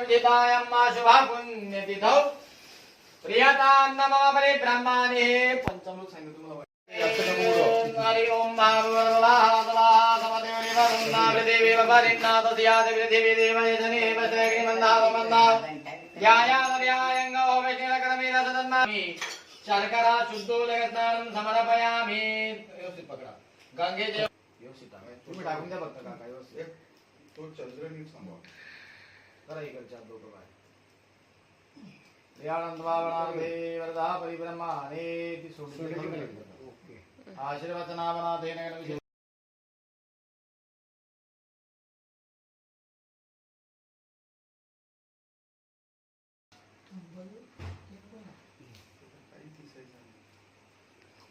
विजेतायम्मा शुभा पुण्यतिथौ प्रियतान्न मम परिब्रह्माणे पंचमृत सांगितलं तुम्हाला हरि ओम देवी वरिन्नाथ देवी देवी देवये जने वस्त्रग्नि मन्नाव मन्नाव ध्यायादर्यायङ्गो वैष्णवकरमेन सदन्मामि शर्करा शुद्धोदकस्नानं समर्पयामि व्यवस्थित पकडा गंगेचे व्यवस्थित आहे. तुम्ही टाकून द्या फक्त काका व्यवस्थित तो चंद्र नीट सांभाळ करा इकडच्या दोघं बाय दयानंद वरदा परिब्रह्माने ती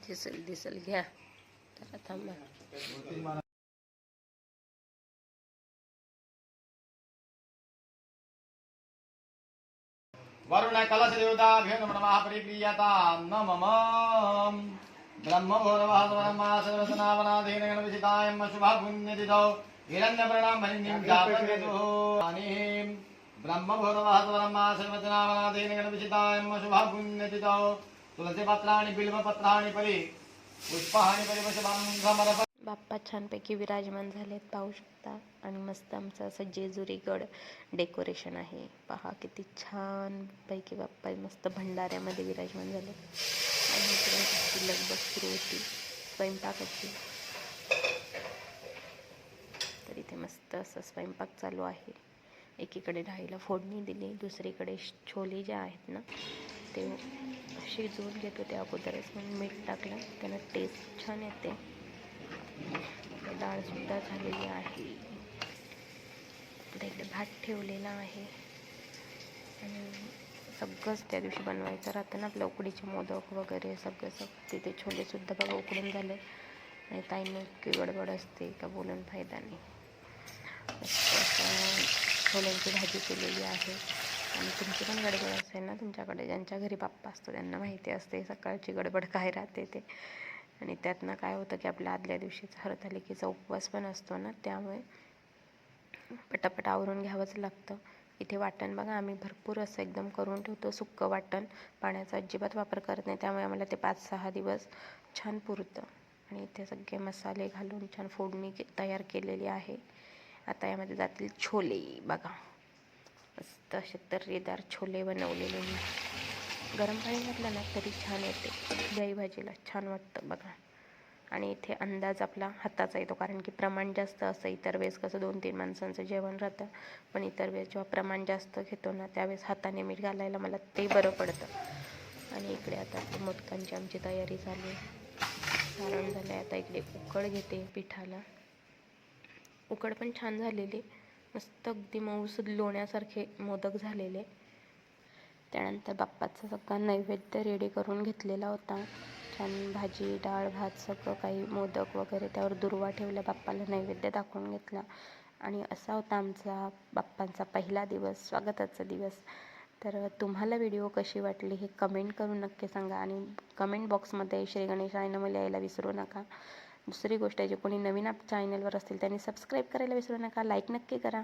दिसल दिसल घ्या. थांबा. वरुण कलश देवता नमः परिप्रियता न मम ब्रह्म भोरवासवरमा सर्वसनावनाथेन गणविषितायम् शुभा पुण्यतिथौ हिरण्यप्रणाम हरिण्यं जातवेदो अनिम् ब्रह्म भोरवासवरमा सर्वसनावनाथेन गणविषितायम् शुभा पुण्यतिथौ तुलसीपत्राणि बिल्वपत्राणि परि पुष्पाणि परिवशभं बाप्पा छानपैकी विराजमान झालेत पाहू शकता. आणि मस्त आमचं असं जेजुरीगड डेकोरेशन आहे. पहा किती छानपैकी बाप्पा मस्त भंडाऱ्यामध्ये विराजमान झाले आणि इकडे लगबग सुरू होती स्वयंपाकाची. तर इथे मस्त असं स्वयंपाक चालू आहे. एकीकडे डाळीला फोडणी दिली दुसरीकडे श- छोले जे आहेत ना ते शिजवून घेतो ते अगोदरच. म्हणून मीठ टाकलं त्यानं टेस्ट छान येते. डाळसुद्धा झालेली आहे. इकडे भात ठेवलेला आहे. आणि सगळंच त्या दिवशी बनवायचं राहतं ना आपल्या उकडीचे मोदक वगैरे सगळं सगळं. तिथे छोलेसुद्धा बघा उकडून झाले. आणि ताईंनी इतकी गडबड असते का बोलून फायदा नाही. छोल्यांची भाजी केलेली आहे. आणि तुमची पण गडबड असेल ना तुमच्याकडे. ज्यांच्या घरी बाप्पा असतो त्यांना माहिती असते सकाळची गडबड काय राहते ते. आणि त्यातनं काय होतं की आपल्या आदल्या दिवशीचा हरतालिकेचा उपवास पण असतो ना त्यामुळे पटापट आवरून घ्यावंच लागतं. इथे वाटण बघा आम्ही भरपूर असं एकदम करून ठेवतो सुक्कं वाटण. पाण्याचा अजिबात वापर करत नाही त्यामुळे आम्हाला ते पाच सहा दिवस छान पुरतं. आणि इथे सगळे मसाले घालून छान फोडणी के- तयार केलेली आहे. आता यामध्ये जातील छोले बघा. मस्त असे तर्रीदार छोले बनवलेले मी. गरम पाणी घातलं ना तरी छान येते. दही भाजीला छान वाटतं बघा. आणि इथे अंदाज आपला हाताचा येतो कारण की प्रमाण जास्त असं इतर वेळेस कसं दोन तीन माणसांचं जेवण राहतं पण इतर वेळेस जेव्हा प्रमाण जास्त घेतो ना त्यावेळेस हाताने मीठ घालायला मला ते बरं पडतं. आणि इकडे आता मोदकांची आमची तयारी झाली आहे. सारण झालं आहे आता इकडे उकळ घेते पिठाला. उकड पण छान झालेली मस्त अगदी मऊसूद लोण्यासारखे मोदक झालेले. त्यानंतर बाप्पाचा सगळा नैवेद्य रेडी करून घेतलेला होता. छान भाजी डाळ भात सगळं काही मोदक वगैरे त्यावर दुर्वा ठेवला बाप्पाला नैवेद्य दाखवून घेतला. आणि असा होता आमचा बाप्पांचा पहिला दिवस स्वागताचा दिवस. तर तुम्हाला व्हिडिओ कशी वाटली हे कमेंट करून नक्की सांगा. आणि कमेंट बॉक्समध्ये श्री गणेश नामं लिहायला विसरू नका. दुसरी गोष्ट आहे जे कोणी नवीन आप चॅनलवर असतील त्यांनी सबस्क्राईब करायला विसरू नका. लाईक नक्की करा.